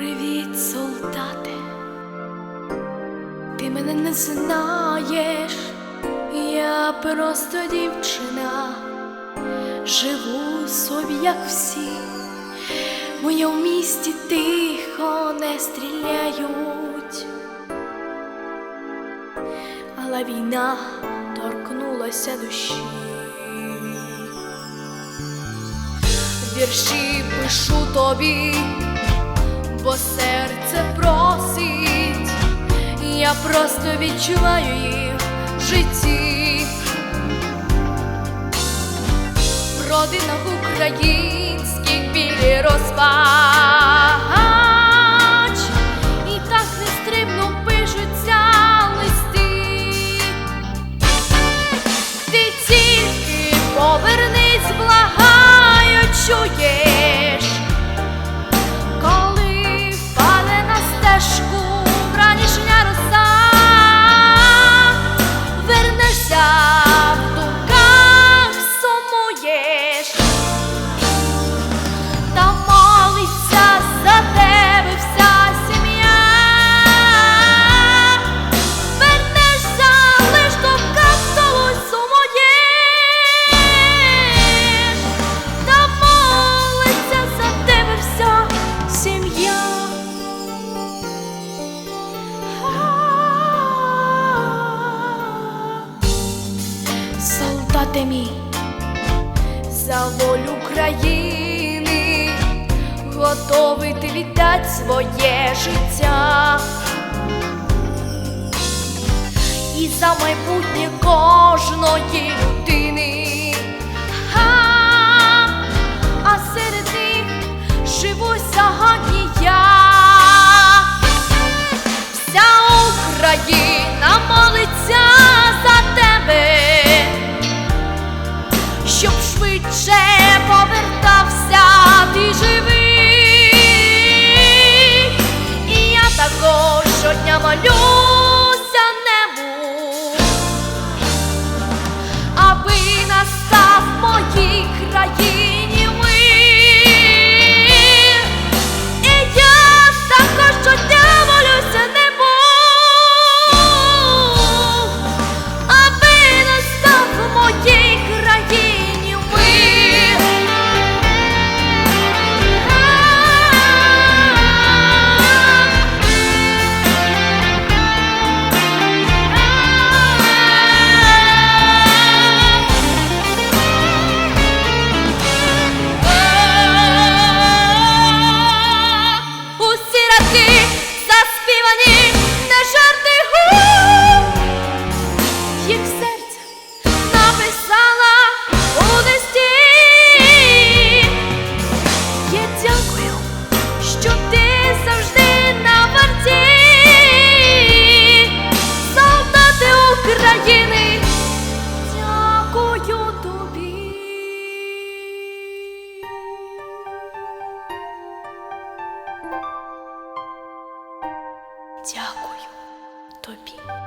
Привіт, солдати, ти мене не знаєш, я просто дівчина, живу собі, як всі, бо я в місті тихо не стріляють, але війна торкнулася душі. Вірші пишу тобі бо серце просить, я просто відчуваю їх в житті. В родинах українських білі розпач, брате за волю країни готовий ти віддати своє життя і за майбутнє кожної людини. дякую тобі.